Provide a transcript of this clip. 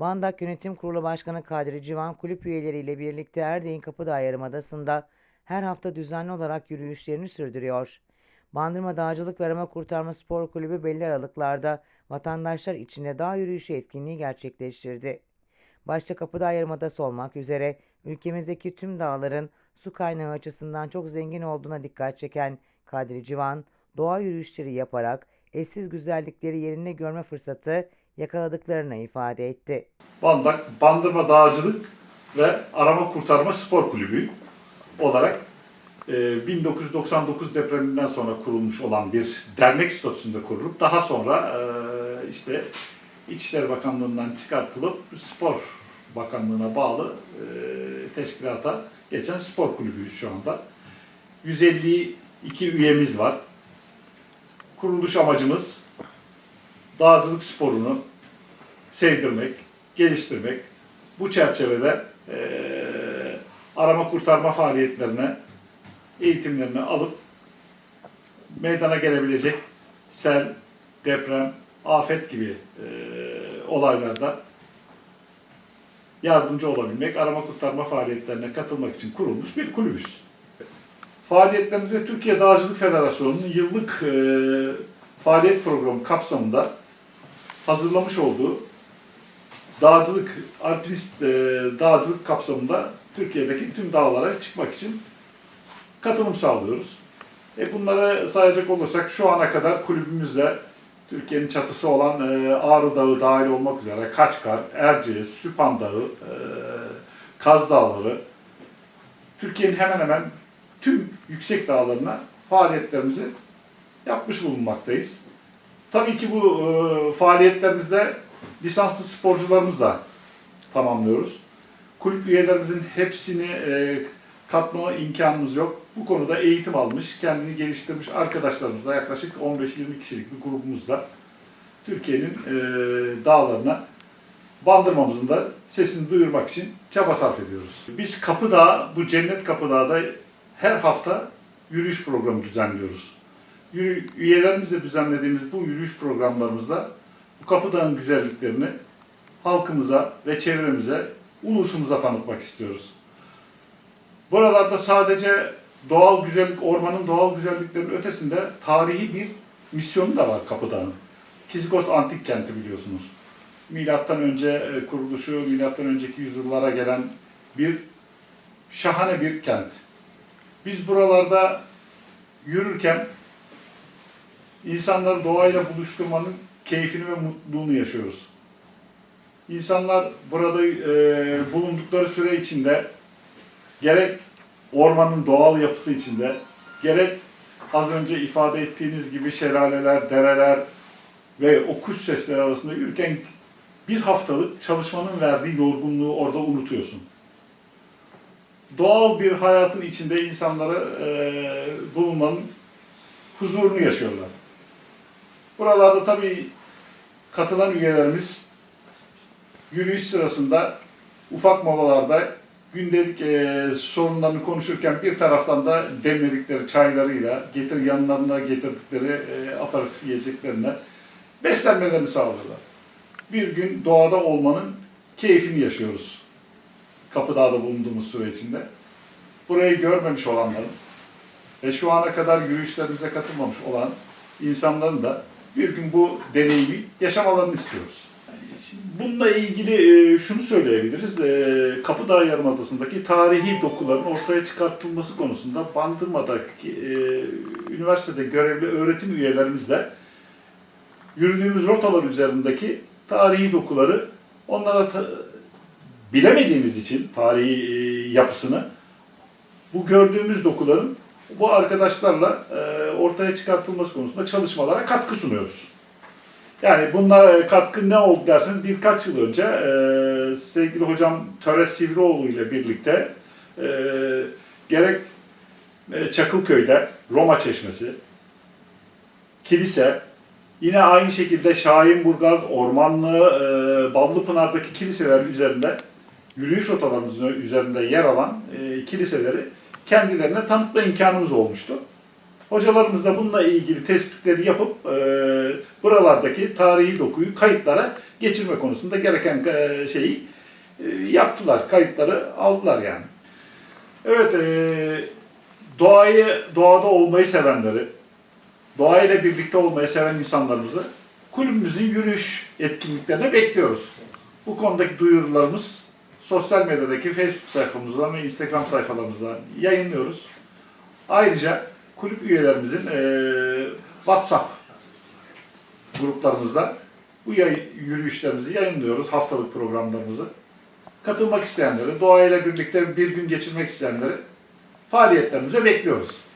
Bandak Yönetim Kurulu Başkanı Kadri Civan kulüp üyeleriyle birlikte Erdek'in Kapıdağ Yarımadası'nda her hafta düzenli olarak yürüyüşlerini sürdürüyor. Bandırma Dağcılık ve Arama Kurtarma Spor Kulübü belli aralıklarda vatandaşlar içinde dağ yürüyüşü etkinliği gerçekleştirdi. Başta Kapıdağ Yarımadası olmak üzere ülkemizdeki tüm dağların su kaynağı açısından çok zengin olduğuna dikkat çeken Kadri Civan, doğa yürüyüşleri yaparak eşsiz güzellikleri yerinde görme fırsatı yakaladıklarını ifade etti. Bandak Bandırma Dağcılık ve Arama Kurtarma Spor Kulübü olarak e, 1999 depreminden sonra kurulmuş olan bir dernek statüsünde kurulup daha sonra e, işte İçişleri Bakanlığı'ndan çıkartılıp Spor Bakanlığı'na bağlı e, teşkilata geçen spor kulübüyüz şu anda. 152 üyemiz var. Kuruluş amacımız dağcılık sporunu sevdirmek, geliştirmek, bu çerçevede eee, arama kurtarma faaliyetlerine, eğitimlerini alıp meydana gelebilecek sel, deprem, afet gibi eee, olaylarda yardımcı olabilmek, arama kurtarma faaliyetlerine katılmak için kurulmuş bir kulübüz. Faaliyetlerimizde Türkiye Dağcılık Federasyonu'nun yıllık eee, faaliyet programı kapsamında hazırlamış olduğu dağcılık, alpinist e, dağcılık kapsamında Türkiye'deki tüm dağlara çıkmak için katılım sağlıyoruz. E bunları sayacak olursak şu ana kadar kulübümüzle Türkiye'nin çatısı olan e, Ağrı Dağı dahil olmak üzere Kaçkar, Erciyes, Süphan Dağı, e, Kaz Dağları, Türkiye'nin hemen hemen tüm yüksek dağlarına faaliyetlerimizi yapmış bulunmaktayız. Tabii ki bu e, faaliyetlerimizde lisanslı sporcularımız da tamamlıyoruz. Kulüp üyelerimizin hepsini e, katma imkanımız yok. Bu konuda eğitim almış, kendini geliştirmiş arkadaşlarımızla yaklaşık 15-20 kişilik bir grubumuzla Türkiye'nin e, dağlarına bandırmamızın da sesini duyurmak için çaba sarf ediyoruz. Biz Kapıdağ, bu Cennet Kapıdağ'da her hafta yürüyüş programı düzenliyoruz. Yürü- Üyelerimizle düzenlediğimiz bu yürüyüş programlarımızda bu Kapıdağ'ın güzelliklerini halkımıza ve çevremize, ulusumuza tanıtmak istiyoruz. Buralarda sadece doğal güzellik, ormanın doğal güzelliklerinin ötesinde tarihi bir misyonu da var Kapıdağ'ın. Kizikos Antik Kenti biliyorsunuz. Milattan önce e, kuruluşu, milattan önceki yüzyıllara gelen bir şahane bir kent. Biz buralarda yürürken insanları doğayla buluşturmanın keyfini ve mutluluğunu yaşıyoruz. İnsanlar burada e, bulundukları süre içinde gerek ormanın doğal yapısı içinde, gerek az önce ifade ettiğiniz gibi şelaleler, dereler ve o kuş sesleri arasında yürürken bir haftalık çalışmanın verdiği yorgunluğu orada unutuyorsun. Doğal bir hayatın içinde insanları e, bulunmanın huzurunu yaşıyorlar. Buralarda tabii katılan üyelerimiz yürüyüş sırasında ufak molalarda gündelik e, sorunlarını konuşurken bir taraftan da demledikleri çaylarıyla, getir yanlarına getirdikleri e, aparatif yiyeceklerine beslenmelerini sağlıyorlar. Bir gün doğada olmanın keyfini yaşıyoruz. Kapıdağ'da bulunduğumuz süre içinde. Burayı görmemiş olanların ve şu ana kadar yürüyüşlerimize katılmamış olan insanların da bir gün bu deneyimi yaşamalarını istiyoruz. Şimdi Bununla ilgili e, şunu söyleyebiliriz. E, Kapıdağ Yarımadası'ndaki tarihi dokuların ortaya çıkartılması konusunda Bandırma'daki e, üniversitede görevli öğretim üyelerimizle yürüdüğümüz rotalar üzerindeki tarihi dokuları onlara ta- bilemediğimiz için tarihi yapısını bu gördüğümüz dokuların bu arkadaşlarla ortaya çıkartılması konusunda çalışmalara katkı sunuyoruz. Yani bunlar e, katkı ne oldu derseniz birkaç yıl önce e, sevgili hocam Töre Sivrioğlu ile birlikte e, gerek e, Çakılköy'de Roma Çeşmesi, kilise, yine aynı şekilde Şahinburgaz, Ormanlı, e, Ballıpınar'daki kiliseler üzerinde yürüyüş rotalarımızın üzerinde yer alan e, kiliseleri kendilerine tanıtma imkanımız olmuştu. Hocalarımız da bununla ilgili tespitleri yapıp e, buralardaki tarihi dokuyu kayıtlara geçirme konusunda gereken e, şeyi e, yaptılar. Kayıtları aldılar yani. Evet, e, doğayı, doğada olmayı sevenleri, doğayla birlikte olmayı seven insanlarımızı kulübümüzün yürüyüş etkinliklerine bekliyoruz. Bu konudaki duyurularımız sosyal medyadaki Facebook sayfamızdan ve Instagram sayfalarımızdan yayınlıyoruz. Ayrıca kulüp üyelerimizin eee, WhatsApp gruplarımızda bu yay- yürüyüşlerimizi yayınlıyoruz, haftalık programlarımızı. Katılmak isteyenleri, doğayla birlikte bir gün geçirmek isteyenleri faaliyetlerimize bekliyoruz.